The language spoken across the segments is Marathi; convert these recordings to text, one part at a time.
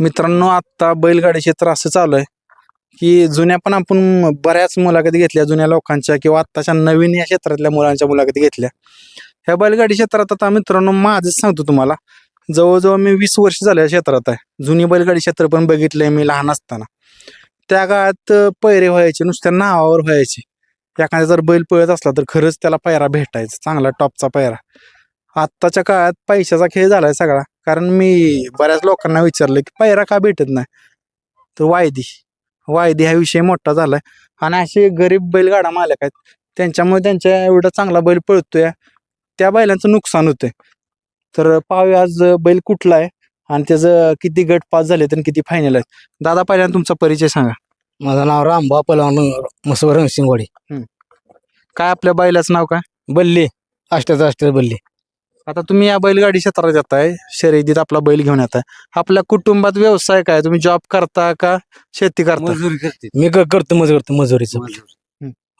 मित्रांनो आत्ता बैलगाडी क्षेत्र असं चालू आहे. की जुन्या पण आपण बऱ्याच मुलाखती घेतल्या जुन्या लोकांच्या किंवा आत्ताच्या नवीन या क्षेत्रातल्या मुलांच्या मुलाखती घेतल्या. ह्या बैलगाडी क्षेत्रात आता मित्रांनो माझंच सांगतो तुम्हाला. जवळजवळ मी वीस वर्ष झाले या क्षेत्रात आहे. जुनी बैलगाडी क्षेत्र पण बघितलंय मी लहान असताना. त्या काळात पैरे व्हायचे नुसत्या नावावर व्हायचे. एखादा जर बैल पळत असला तर खरंच त्याला पायरा भेटायचा चांगला टॉपचा पायरा आत्ताच्या काळात पैशाचा खेळ झालाय सगळा. कारण मी बऱ्याच लोकांना विचारलं की पायरा का भेटत नाही? तर वायदी. वायदी हा विषय मोठा झालाय. आणि असे गरीब बैलगाडा मालक आहेत. त्यांच्यामुळे त्यांच्या एवढा चांगला बैल पळतोय. त्या बैलांचं नुकसान होतंय. तर पाहूया आज बैल कुठला आहे आणि त्याचं किती गट पास झाले आणि किती फायनल आहेत. दादा पहिल्यांदा तुमचा परिचय सांगा. माझं नाव रामबा पलवान मसवर रणसिंगवाडी काय आपल्या बैलाचं नाव काय? बल्ली. अष्टाचं अष्ट बल्ली. आता तुम्ही या बैलगाडी क्षेत्रात येत आहे शर्यतीत आपला बैल घेऊन येत आहे आपल्या कुटुंबात व्यवसाय काय? तुम्ही जॉब करता का? शेती करता? मजुरी करते. मी क- करतो मजूर करतो मजुरीचं.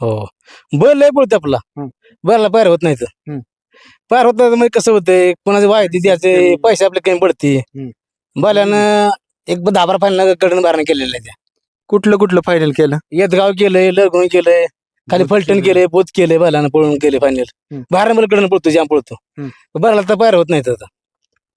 हो. बैल लय पळतो आपला. हम्म. बैलाला पायर होत नाही तर हम्म. पायर होत नाही तर मग कसं होतंय? कोणाची वायदी द्यायचे पैसे आपले कमी पडते. हम्म. बैलानं एक दहा बारा फायनलकडून बारा केलेलं आहे त्या. कुठलं कुठलं फायनल केलं? येतगाव केलंय लरगुण केलंय. खाली फलटण केलंय बोत केलंय बैलानं पळून केले फायनल हम्म. बाहेर मला कडून पळतो जाम पळतो. बैलाला तर पायर होत नाही तर आता.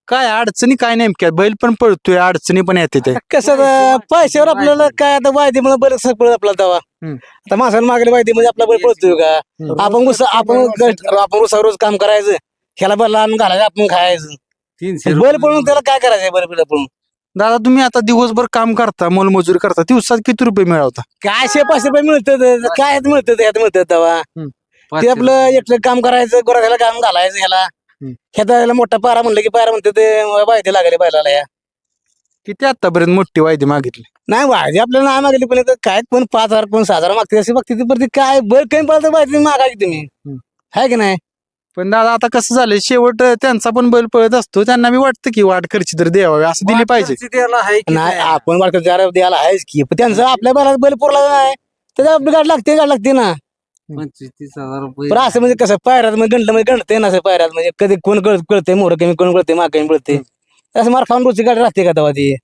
काय अडचणी काय नेमक्या? बैल पण पळतोय अडचणी पण येते ते कसं आता पैशावर आपल्याला काय आता वायदे म्हणून बरं पळत आपला तवा हम्म. आता माणसाला मागले वायदे म्हणजे आपला बैल पळतोय का? आपण उसा आपण कष्ट- आपण उसा रोज काम करायचं. ह्याला बैल आणून घालायचं आपण खायचं. तीनशे बैल. पळून त्याला काय करायचं बैल पळून? दादा तुम्ही आता दिवसभर काम करता मोलमजुरी करता दिवसात किती रुपये मिळवता काय शे पाचशे रुपये मिळतात काय मिळतात ह्यात मिळतात पाचशे ते आपलं एकटं काम करायचं गोरा काम घालायचं ह्याला. ह्याला मोठा पारा म्हणलं की पारा म्हणते ते वायदे लागले बैलाला या. किती आतापर्यंत मोठी वायदी मागितली? नाही वायदे आपल्याला नाही मागली पण काय पण पाच हजार कोण सहा हजार मागते अशी मागते ती परत काय बैल कमी पाहिजे मागायची तुम्ही. आहे की नाही? पण दादा आता कसं झालंय? शेवट त्यांचा पण बैल पळत असतो. त्यांना बी वाटतं की वाट खर्ची तर द्यावी असं दिली पाहिजे. नाही. आपण वाटतं द्यायला आहेच की. पण त्यांचं आपल्या बैलाला बैल पुरला नाही. त्याच्या आपली गाठ लागते गाठ लागते ना. पंचवीस तीस हजार रुपये. पण असं म्हणजे कसं पायऱ्यात म्हणजे गणलं म्हणजे गणते ना असं पायऱ्यात. म्हणजे कधी कोण कळ कळते मोर कमी कोण कळते माग कमी पळते असं मार खाऊन रोजची गाडी राहते का तेव्हा ती?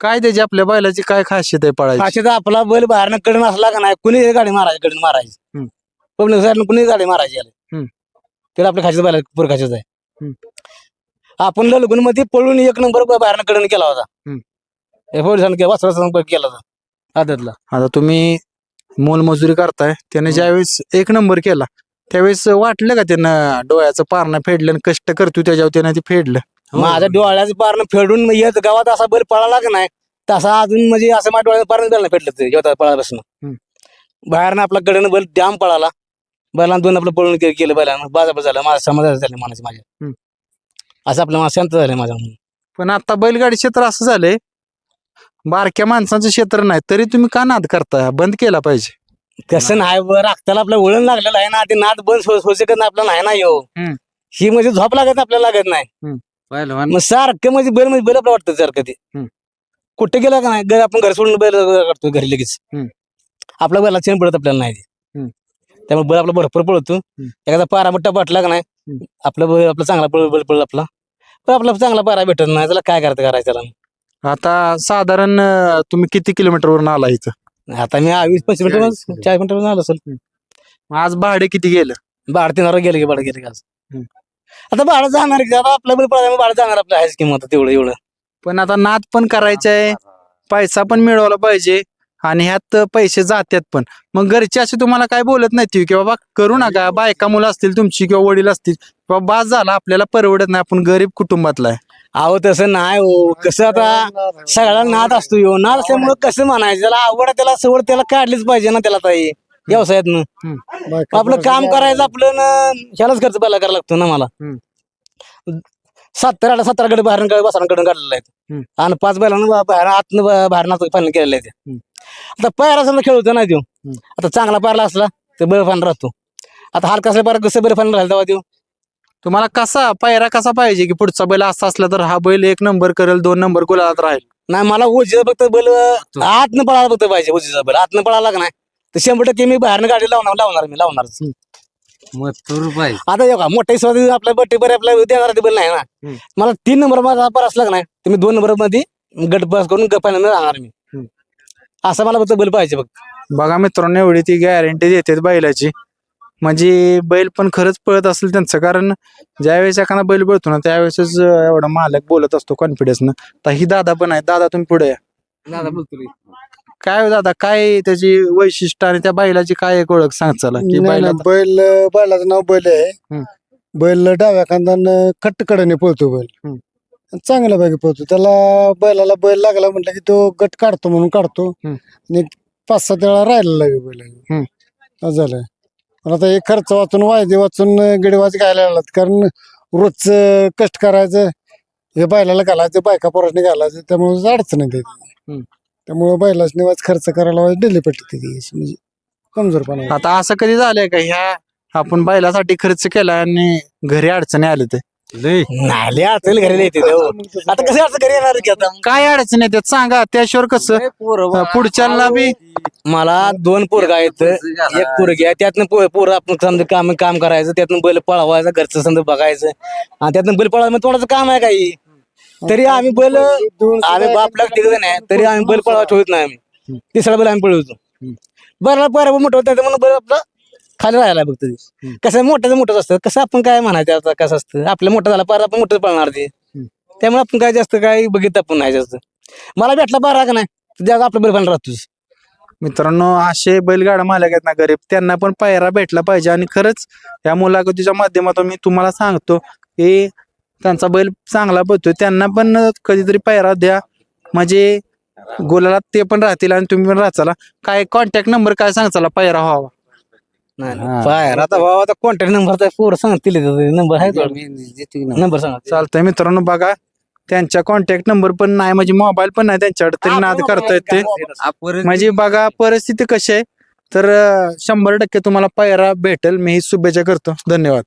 काय त्याची आपल्या बैलाची काय खासियत आहे पळायची? अशी तर आपला बैल बाहेरनं कडून असला का नाही कुणी गाडी मारायची कडून मारायची. पब्लिक साईडनं कुणी गाडी मारायची याला. त्याला आपल्या खायचं बैल पूर खायचं आहे. हम्म. आपण ललगुणमध्ये पळून एक नंबर बाहेरनं कडून केला होता. हम्म. हे पोलिसांनी केला वासरा केला होता. आदतला. आता तुम्ही मोलमजुरी करताय त्याने ज्यावेळेस एक नंबर केला त्यावेळेस वाटलं का त्यानं डोळ्याचं पारणं फेडलं आणि कष्ट करतो त्याच्यावर त्यानं ते फेडलं? माझ्या डोळ्याचं पारणं फेडून मग येत गावात असा बैल पळाला का नाही तसा अजून म्हणजे असं माझ्या डोळ्याचं पारणं फेडलं ते जेव्हा पळापासून हम्म. बाहेरनं आपला कडनं बैल डॅम पळाला. बैलांना दोन आपलं पळून के- केलं बैलानं बाजाबळ झालं माझं समाधान झालं माणसं माझ्या हम्म. असं आपलं माझं शांत झालं माझ्या म्हणून पण आता बैलगाडी क्षेत्र असं झालंय बारक्या माणसाचं क्षेत्र नाही तरी तुम्ही का नाद करताय बंद केला पाहिजे कसं नाही बरं राखताला आपलं वळण लागलेलं आहे ना ते नाद बंद हो होऊ शकत नाही आपल्याला नाही ना येऊ हम्म. ही म्हणजे झोप लागत नाही, आपल्याला लागत नाही पहिलवान मग सारखं म्हणजे बैल म्हणजे बैल आपलं वाटतं सारखं ते हम्म. कुठे गेला का नाही घर आपण घर सोडून बैल काढतो घरी लगेच हम्म. आपला बैला चेन पडत आपल्याला नाही ते. हम्म. त्यामुळे बैल आपला भरपूर पळतो. एखादा पारा मोठा पाटला का नाही. आपला बैल आपला चांगला पळ बैल पळला आपला. पण आपला चांगला पारा भेटत नाही त्याला काय करता करायचं त्याला? आता साधारण तुम्ही किती किलोमीटरवरून आला इथं? आता मी वीस पंचवीस मिनिटं चार मिनिटं आलो असेल. आज भाडे किती गेलं? भाडं तीन हजार गेले की भाडं गेले की आज. आता भाडं जाणार की आता आपलं बैल पळायला भाडं जाणार आपलं आहेच किंमत तेवढं एवढं. पण आता नाद पण करायचा आहे पैसा पण मिळवला पाहिजे. आणि ह्यात पैसे जातात पण. मग घरचे असे तुम्हाला काय बोलत नाही की बाबा करू नका बायका मुलं असतील तुमची किंवा वडील असतील किंवा बास झाला आपल्याला परवडत नाही आपण गरीब कुटुंबातला आहे. अहो तसं नाही हो. कसं आता सगळ्याला नाद असतो यो नाद असल्यामुळं कसं म्हणायचं? त्याला आवड आहे, त्याला सवड त्याला काढलीच पाहिजे ना त्याला ताई व्यवसायातनं. आपलं काम करायचं आपलं ना ह्यालाच खर्च पहिला करायला लागतो ना मला. सत्तर आठ सत्तर गडे बाहेर बसांकडून काढलेला आहे. आणि पाच बैलांना बाहेर आतनं बा- बाहेर नाच फायनल केलेलं आहे. आता पायरा समजा खेळ होतो ना तो आता चांगला पायरला असला तर बैल फायनल राहतो. आता हलका असला पायरा कसं बैल फायनल राहिला तेव्हा तो तुम्हाला कसा पायरा कसा पाहिजे की पुढचा बैल असा असला तर हा बैल एक नंबर करेल दोन नंबर गुलाबात राहील? नाही मला उजीचा फक्त बैल आतनं पळायला फक्त पाहिजे उजीचा बैल. आतनं पळाला का नाही. तर शंभर टक्के मी बाहेरनं गाडी लावणार लावणार मी लावणारच. मथुर आता का मोठ्या स्वादी आपल्या बट्टे बरे आपल्या देणार बैल नाही ना. हम्म. मला तीन नंबर माझा पर असला का नाही तर मी दोन नंबरमध्ये गट बस करून गप्पाने राहणार मी. हम्म. असं मला फक्त बैल पाहिजे बघ बघा मित्रांनो एवढी ती गॅरंटी देतात बैलाची. म्हणजे बैल पण खरंच पळत असेल त्यांचं. कारण ज्यावेळेस एखादा बैल पळतो ना त्यावेळेसच अं, एवढा मालक बोलत असतो कॉन्फिडन्सनं तर ही दादा पण आहे. दादा तुम्ही पुढे या. दादा बोलतो काय हो दादा काय त्याची वैशिष्ट्य आणि त्या बैलाची काय एक ओळख सांग चला की नाही, बैला नाही, बैल बैलाचं नाव बैल आहे हम्म. बैल डाव्या खांदानं कट्टकडने पळतो बैल हम्म. चांगला पैकी पळतो त्याला बैलाला बैल लागला म्हटलं की तो गट काढतो म्हणून काढतो हम्म. आणि पाच सात वेळा राहिला लागे बैल हम्म. झालंय पण आता हे खर्च वाचून वायदे वाचून गिडवाच घ्यायला लागलात कारण रोजच कष्ट करायचं हे बैलाला घालायचं बायका पोराने घालायचं त्यामुळे अडचण येते हम्म. त्यामुळे बैलाच निवाच खर्च करायला दिली पडते ती म्हणजे कमजोरपणा आता असं कधी झालंय का? ह्या आपण बैलासाठी खर्च केला आणि घरी अडचणी आले ते लय. नाही लय अडचण घरी येते ते हो. आता कसं अडचण घरी येणार की आता? काय अडचण येतात सांगा त्याशिवाय कसं? अं, पुढच्याला बी. मला दोन पोरगा आहेत. एक पोरगी आहे. त्यातनं पो- पोरं आपण समजा काम काम करायचं त्यातनं बैल पळवायचं घरचं समजा बघायचं. आणि त्यातनं बैल पळवायचं म्हणजे तोंडाचं काम आहे काही तरी आम्ही बैल आम्ही बापला तिघ नाही तरी आम्ही बैल पळवा ठेवत नाही आम्ही. तिसरा बैल आम्ही पळवतो. बरं बरं मोठं होतं म्हणून बैल आपलं खाली राहायला बघतो ते. कसं मोठ्याचं मोठंच असतं. कसं आपण काय म्हणायचं आता कसं असतं? आपलं मोठं झालं पार आपण मोठं पळणार ते. त्यामुळे आपण काय जास्त काय बघित आपण नाही जास्त. मला भेटला बारा का नाही? जास्त आपलं बैल पण राहतोच. मित्रांनो असे बैलगाडा मालक आहेत ना गरीब त्यांना पण पायरा भेटला पाहिजे. आणि खरंच या मुलाखतीच्या माध्यमातून मी तुम्हाला सांगतो की त्यांचा बैल चांगला पळतोय. त्यांना पण कधीतरी पायरा द्या. म्हणजे गोलाला ते पण राहतील आणि तुम्ही पण राहचाला काय कॉन्टॅक्ट नंबर काय सांगचाला पायरा व्हावा. नाही. बाहेर आता भाऊ आता कॉन्टॅक्ट नंबर पोर सांगतील नंबर आहे नंबर सांगा. चालतंय मित्रांनो बघा. त्यांच्या कॉन्टॅक्ट नंबर पण नाही म्हणजे मोबाईल पण नाही त्यांच्याकडे. तरी नाद करतायत ते. म्हणजे बघा परिस्थिती कशी आहे. तर अं, शंभर टक्के तुम्हाला पायरा भेटेल. मी ही शुभेच्छा करतो. धन्यवाद.